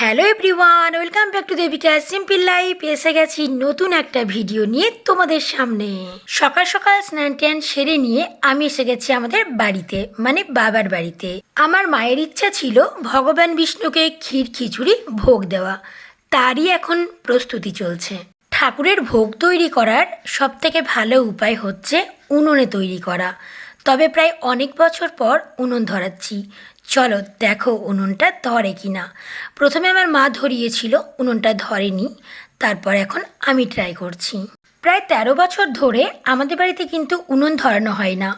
Hello everyone, welcome back to Devika simple life. এসে গেছি নতুন একটা ভিডিও নিয়ে তোমাদের সামনে। সকাল সকাল স্নান ট্যান সেরে নিয়ে আমি এসে গেছি আমাদের বাড়িতে মানে বাবার বাড়িতে। আমার মায়ের ইচ্ছা ছিল ভগবান বিষ্ণুকে ক্ষীর খিচুড়ি ভোগ দেওয়া। তারই এখন প্রস্তুতি চলছে। ঠাকুরের ভোগ তৈরি করার সবথেকে ভালো উপায় হচ্ছে উনুনে তৈরি করা। তবে প্রায় অনেক বছর পর উনুন ধরাচ্ছি। চলো দেখো উনুনটা ধরে কি না প্রথমে আমার মা ধরিয়েছিল, উনুনটা ধরেনি। তারপর এখন আমি ট্রাই করছি। প্রায় তেরো বছর ধরে আমাদের বাড়িতে কিন্তু উনুন ধরানো হয় না।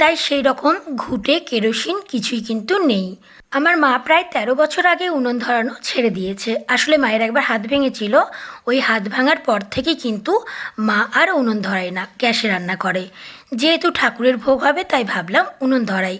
তাই সেই রকম ঘুটে, কেরোসিন কিছুই কিন্তু নেই। আমার মা প্রায় তেরো বছর আগে উনুন ধরানো ছেড়ে দিয়েছে। আসলে মায়ের একবার হাত ভেঙেছিল। ওই হাত ভাঙার পর থেকে কিন্তু মা আর উনুন ধরায় না, গ্যাসে রান্না করে। যেহেতু ঠাকুরের ভোগ হবে, তাই ভাবলাম উনুন ধরাই।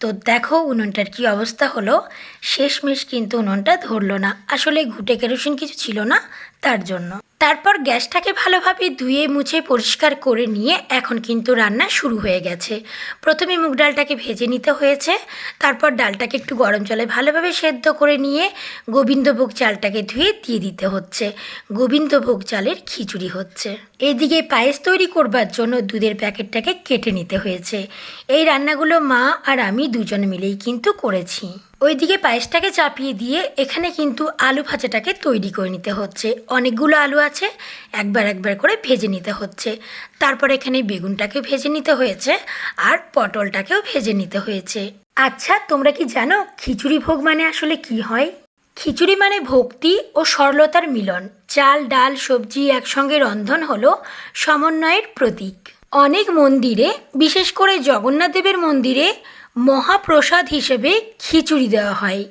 তো দেখো উনুনটার কি অবস্থা হলো। শেষমেশ কিন্তু উনুনটা ধরলো না। আসলে ঘুটে, কেরোসিন কিছু ছিল না তার জন্য। তারপর গ্যাসটাকে ভালোভাবে ধুয়ে, মুছে, পরিষ্কার করে নিয়ে এখন কিন্তু রান্না শুরু হয়ে গেছে। প্রথমে মুগ ডালটাকে ভেজে নিতে হয়েছে। তারপর ডালটাকে একটু গরম জলে ভালোভাবে সেদ্ধ করে নিয়ে গোবিন্দভোগ চালটাকে ধুয়ে দিয়ে দিতে হচ্ছে। গোবিন্দভোগ চালের খিচুড়ি হচ্ছে। এদিকে পায়েস তৈরি করবার জন্য দুধের প্যাকেটটাকে কেটে নিতে হয়েছে। এই রান্নাগুলো মা আর আমি দুজন মিলেই কিন্তু করেছি। ওইদিকে পায়েসটাকে চাপিয়ে দিয়ে এখানে কিন্তু আলু ভাজাটাকে তৈরি করে নিতে হচ্ছে। অনেকগুলো আলু আছে, একবার একবার করে ভেজে নিতে হচ্ছে। তারপর এখানে বেগুনটাকে ভেজে নিতে হয়েছে আর পটলটাকেও ভেজে নিতে হয়েছে। আচ্ছা তোমরা কি জানো খিচুড়ি ভোগ মানে আসলে কি হয়? খিচুড়ি মানে ভক্তি ও সরলতার মিলন। চাল, ডাল, সবজি একসঙ্গে রন্ধন হলো সমন্বয়ের প্রতীক। অনেক মন্দিরে, বিশেষ করে জগন্নাথ দেবের মন্দিরে মহাপ্রসাদ হিসেবে খিচুড়ি দেওয়া হয়।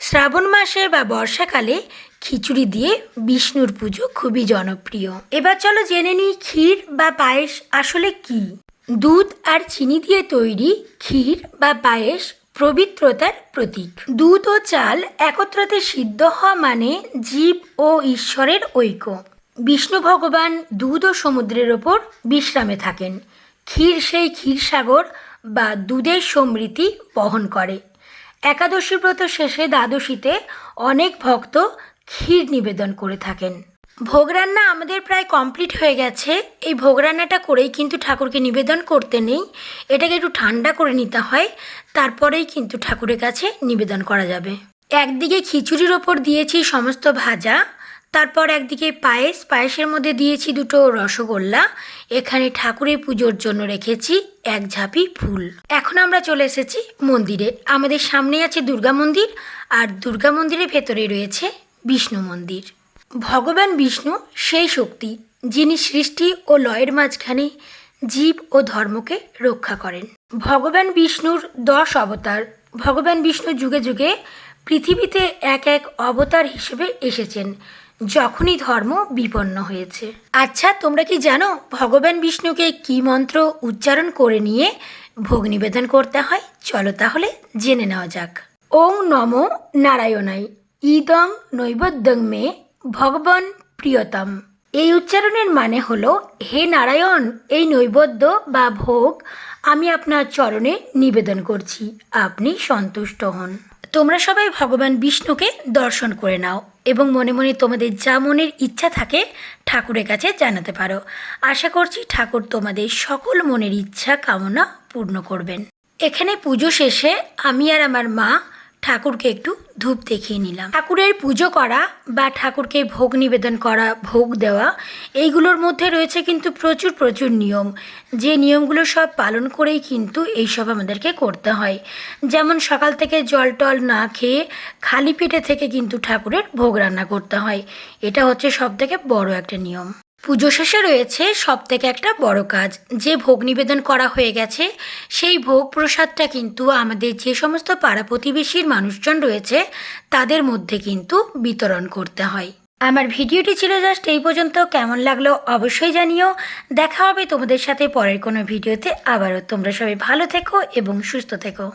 শ্রাবণ মাসে বা বর্ষাকালে খিচুড়ি দিয়ে বিষ্ণুর পুজো খুবই জনপ্রিয়। এবার চলো জেনে নিই ক্ষীর বা পায়েস আসলে কি। দুধ আর চিনি দিয়ে তৈরি ক্ষীর বা পায়েস পবিত্রতার প্রতীক। দুধ ও চাল একত্রতে সিদ্ধ হওয়া মানে জীব ও ঈশ্বরের ঐক্য। বিষ্ণু ভগবান দুধ ও সমুদ্রের ওপর বিশ্রামে থাকেন। ক্ষীর সেই ক্ষীরসাগর বা দুধের সমৃদ্ধি বহন করে। একাদশী ব্রত শেষে দ্বাদশীতে অনেক ভক্ত ক্ষীর নিবেদন করে থাকেন। ভোগ রান্না আমাদের প্রায় কমপ্লিট হয়ে গেছে। এই ভোগ রান্নাটা করেই কিন্তু ঠাকুরকে নিবেদন করতে নেই। এটাকে একটু ঠান্ডা করে নিতে হয়, তারপরেই কিন্তু ঠাকুরের কাছে নিবেদন করা যাবে। একদিকে খিচুড়ির ওপর দিয়েছি সমস্ত ভাজা তারপর একদিকে পায়েস, পায়েসের মধ্যে দিয়েছি দুটো রসগোল্লা। এখানে ঠাকুরের পুজোর জন্য রেখেছি এক ঝাঁপি ফুল। এখন আমরা চলে এসেছি মন্দিরে। আমাদের সামনে আছে দুর্গা মন্দির আর দুর্গা মন্দিরের ভেতরে রয়েছে বিষ্ণু মন্দির। ভগবান বিষ্ণু সেই শক্তি যিনি সৃষ্টি ও লয়ের মাঝখানে জীব ও ধর্মকে রক্ষা করেন। ভগবান বিষ্ণুর দশ অবতার, ভগবান বিষ্ণু যুগে যুগে পৃথিবীতে এক এক অবতার হিসেবে এসেছেন। যখনই ধর্ম বিপন্ন হয়েছে। আচ্ছা তোমরা কি জানো ভগবান বিষ্ণুকে কি মন্ত্র উচ্চারণ করে নিয়ে ভোগ নিবেদন করতে হয়? চলো তাহলে জেনে নেওয়া যাক। ওং নম নারায়ণাই ইদং নৈবদ্যং মে ভগবান প্রিয়তম। এই উচ্চারণের মানে হলো, হে নারায়ণ, এই নৈবদ্য বা ভোগ আমি আপনার চরণে নিবেদন করছি। আপনি সন্তুষ্ট হন। তোমরা সবাই ভগবান বিষ্ণুকে দর্শন করে নাও। এবং মনে মনে তোমাদের যা মনের ইচ্ছা থাকে ঠাকুরের কাছে জানাতে পারো। আশা করছি ঠাকুর তোমাদের সকল মনের ইচ্ছা কামনা পূর্ণ করবেন। এখানে পুজো শেষে আমি আর আমার মা ঠাকুরকে একটু ধূপ দেখিয়ে নিলাম। ঠাকুরের পুজো করা বা ঠাকুরকে ভোগ নিবেদন করা, ভোগ দেওয়া, এইগুলোর মধ্যে রয়েছে কিন্তু প্রচুর প্রচুর নিয়ম। যে নিয়মগুলো সব পালন করেই কিন্তু এইসব আমাদেরকে করতে হয়। যেমন সকাল থেকে জল টল না খেয়ে খালি পেটে থেকে কিন্তু ঠাকুরের ভোগ রান্না করতে হয়। এটা হচ্ছে সব থেকে বড় একটা নিয়ম। পুজো শেষে রয়েছে সব থেকে একটা বড় কাজ। যে ভোগ নিবেদন করা হয়ে গেছে, সেই ভোগ প্রসাদটা কিন্তু আমাদের যে সমস্ত পাড়া প্রতিবেশীর মানুষজন রয়েছে, তাদের মধ্যে কিন্তু বিতরণ করতে হয়। আমার ভিডিওটি ছিল জাস্ট এই পর্যন্ত। কেমন লাগল অবশ্যই জানিও। দেখা হবে তোমাদের সাথে পরের কোনো ভিডিওতে। আবারও তোমরা সবাই ভালো থেকো এবং সুস্থ থেকো।